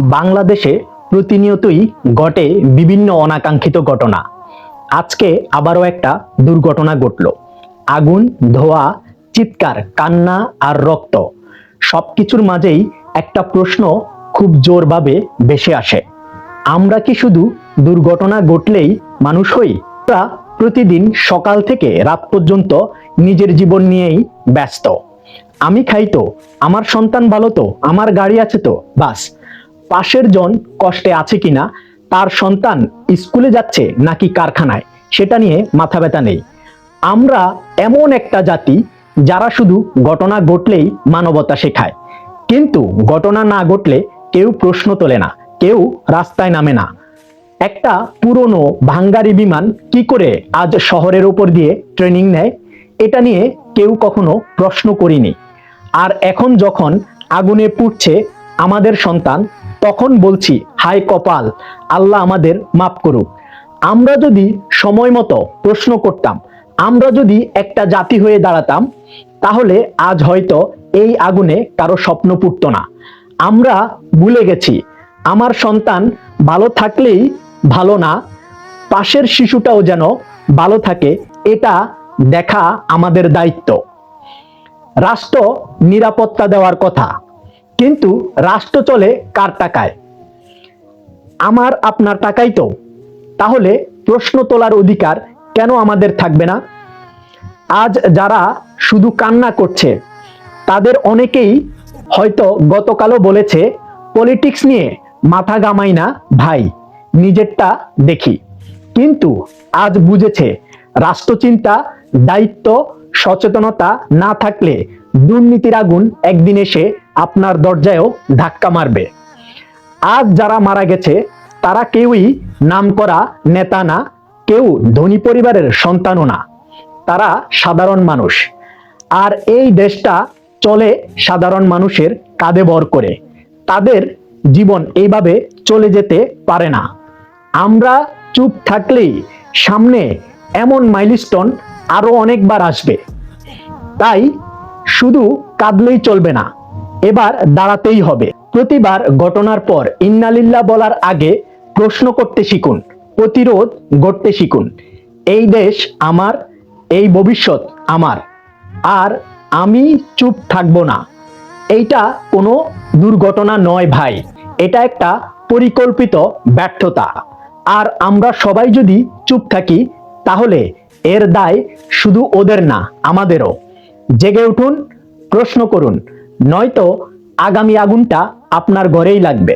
বাংলাদেশে প্রতিনিয়তই ঘটে বিভিন্ন অনাকাঙ্ক্ষিত ঘটনা। আজকে আবারও একটা দুর্ঘটনা ঘটল। আগুন, ধোয়া, চিৎকার, কান্না আর রক্ত সবকিছুর মাঝেই একটা প্রশ্ন খুব জোরভাবে ভেসে আসে। আমরা কি শুধু দুর্ঘটনা ঘটলেই মানুষ হই? তা প্রতিদিন সকাল থেকে রাত পর্যন্ত নিজের জীবন নিয়েই ব্যস্ত। আমি খাই তো, আমার সন্তান ভালো তো, আমার গাড়ি আছে তো, বাস। পাশের জন কষ্টে আছে কিনা, তার সন্তান স্কুলে যাচ্ছে নাকি কারখানায়, সেটা নিয়ে মাথা ব্যথা নেই। আমরা এমন একটা জাতি যারা শুধু ঘটনা ঘটলেই মানবতা শেখায়। কিন্তু ঘটনা না ঘটলে কেউ প্রশ্ন তোলে না, কেউ রাস্তায় নামে না। একটা পুরনো ভাঙ্গারি বিমান কি করে আজ শহরের ওপর দিয়ে ট্রেনিং নেয়, এটা নিয়ে কেউ কখনো প্রশ্ন করিনি। আর এখন যখন আগুনে পুড়ছে আমাদের সন্তান তখন বলছি হাই কপাল, আল্লাহ আমাদের মাফ করুক। আমরা যদি সময় মতো প্রশ্ন করতাম, আমরা যদি একটা জাতি হয়ে দাঁড়াতাম, তাহলে আজ হয়তো এই আগুনে কারও স্বপ্ন পুড়তো না। আমরা ভুলে গেছি, আমার সন্তান ভালো থাকলেই ভালো না, পাশের শিশুটাও যেন ভালো থাকে, এটা দেখা আমাদের দায়িত্ব। রাষ্ট্র নিরাপত্তা দেওয়ার কথা। কিন্তু রাষ্ট্র চলে কার টাকায়? আমার আপনার টাকাই তো। তাহলে প্রশ্ন তোলার অধিকার কেন আমাদের থাকবে না? আজ যারা শুধু কান্না করছে, তাদের অনেকেই হয়তো গতকালও বলেছে, পলিটিক্স নিয়ে মাথা গামাই না ভাই, নিজেরটা দেখি। কিন্তু আজ বুঝেছে, রাষ্ট্রচিন্তা, দায়িত্ব, সচেতনতা না থাকলে দুর্নীতির আগুন একদিন এসে আপনার দরজায়ও ধাক্কা মারবে। আজ যারা মারা গেছে, তারা কেউই নামকরা নেতা না, কেউ ধনী পরিবারের সন্তানও না। তারা সাধারণ মানুষ। আর এই দেশটা চলে সাধারণ মানুষের কাঁধে বর করে। তাদের জীবন এইভাবে চলে যেতে পারে না। আমরা চুপ থাকলেই সামনে এমন মাইলস্টোন আরও অনেকবার আসবে। তাই শুধু কাঁদলেই চলবে না, এবার দাঁড়াতেই হবে। প্রতিবার ঘটনার পর ইন্নালিল্লাহ বলার আগে প্রশ্ন করতে শিখুন, প্রতিরোধ গড়তে শিখুন। এই দেশ আমার, এই ভবিষ্যৎ আমার, আর আমি চুপ থাকব না। এইটা কোনো দুর্ঘটনা নয় ভাই, এটা একটা পরিকল্পিত ব্যর্থতা। আর আমরা সবাই যদি চুপ থাকি, তাহলে এর দায় শুধু ওদের না, আমাদেরও। জেগে উঠুন প্রশ্ন করুন নয়তো আগামী আগুনটা আপনার ঘরেই লাগবে।